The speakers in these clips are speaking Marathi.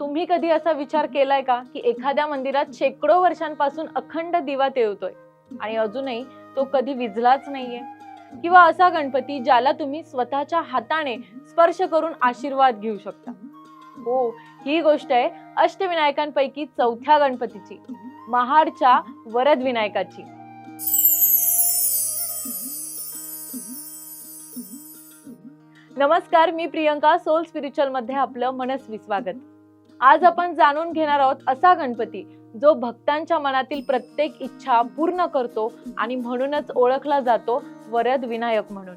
तुम्ही कधी असा विचार केलाय का की एखाद्या मंदिरात शेकडो वर्षांपासून अखंड दिवा तेवतोय आणि अजूनही तो कधी विजलाच नाहीये? किंवा असा गणपती ज्याला तुम्ही स्वतःच्या हाताने स्पर्श करून आशीर्वाद घेऊ शकता? हो ही गोष्ट आहे अष्टविनायकांपैकी चौथ्या गणपतीची महाडच्या वरद विनायकाची नमस्कार मी प्रियंका सोल स्पिरिच्युअलमध्ये आपलं मनस्वी स्वागत. आज आपण जाणून घेणार आहोत असा गणपती जो भक्तांच्या मनातील प्रत्येक इच्छा पूर्ण करतो आणि म्हणूनच ओळखला जातो वरद विनायक म्हणून.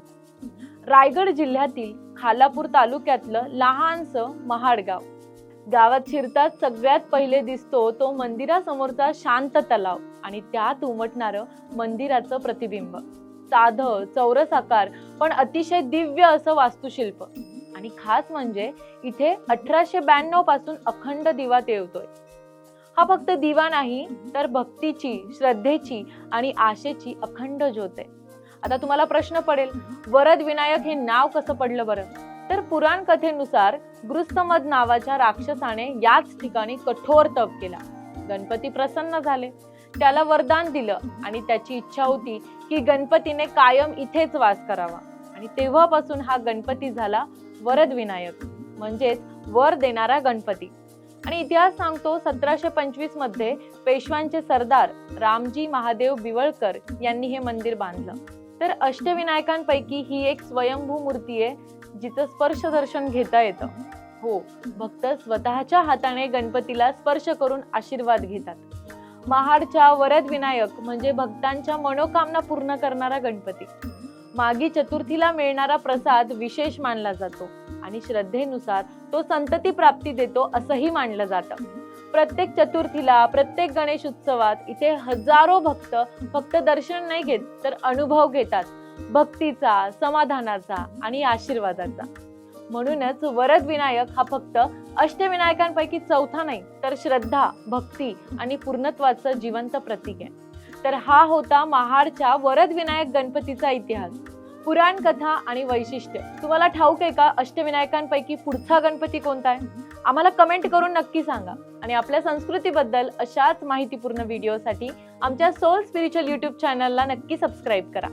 रायगड जिल्ह्यातील खालापूर तालुक्यातलं लहानसं महाडगाव. गावात शिरतात सगळ्यात पहिले दिसतो तो मंदिरासमोरचा शांत तलाव आणि त्यात उमटणारं मंदिराचं प्रतिबिंब. साधं चौरस आकार पण अतिशय दिव्य असं वास्तुशिल्प. आणि खास म्हणजे इथे अठराशे ब्याण्णवपासून अखंड दिवा तेवतोय हा फक्त दिवा नाही तर भक्तीची श्रद्धेची आणि आशेची अखंड ज्योत आहे. आता तुम्हाला प्रश्न पडेल वरद विनायक हे नाव कसं पडलं बरं? तर पुराण कथेनुसार गृस्तमद नावाच्या राक्षसाने याच ठिकाणी कठोर तप केला. गणपती प्रसन्न झाले. त्याला वरदान दिलं आणि त्याची इच्छा होती की गणपतीने कायम इथेच वास करावा. आणि तेव्हापासून हा गणपती झाला वरद विनायक म्हणजेच वर देणारा गणपती. आणि इतिहास सांगतो सतराशे पंचवीसमध्ये पेशव्यांचे सरदार रामजी महादेव बिवळकर यांनी हे मंदिर बांधलं. तर अष्टविनायकांपैकी ही एक स्वयंभू मूर्ती आहे जिचं स्पर्श दर्शन घेता येतं. हो भक्त स्वतःच्या हाताने गणपतीला स्पर्श करून आशीर्वाद घेतात. महाडच्या वरद विनायक म्हणजे भक्तांच्या मनोकामना पूर्ण करणारा गणपती. मागी चतुर्थीला मिळणारा प्रसाद विशेष मानला जातो आणि श्रद्धेनुसार तो संतती प्राप्ती देतो असंही मानलं जातं. प्रत्येक चतुर्थीला प्रत्येक गणेश उत्सवात इथे हजारो भक्त फक्त दर्शन नाही घेत तर अनुभव घेतात. भक्तीचा समाधानाचा आणि आशीर्वादाचा. म्हणूनच वरद विनायक हा फक्त अष्टविनायकांपैकी चौथा नाही तर श्रद्धा भक्ती आणि पूर्णत्वाचं जिवंत प्रतीक आहे. तर हा होता महाडच्या वरद विनायक गणपतीचा इतिहास. पुराण कथा आणि वैशिष्ट्य. तुम्हाला ठाऊक आहे का? अष्टविनायकांपैकी पुढचा गणपती कोणता आहे? आम्हाला कमेंट करून नक्की सांगा. आणि आपल्या संस्कृतीबद्दल अशाच माहितीपूर्ण व्हिडिओसाठी आमच्या सोल स्पिरिच्युअल युट्यूब चॅनलला नक्की सबस्क्राईब करा.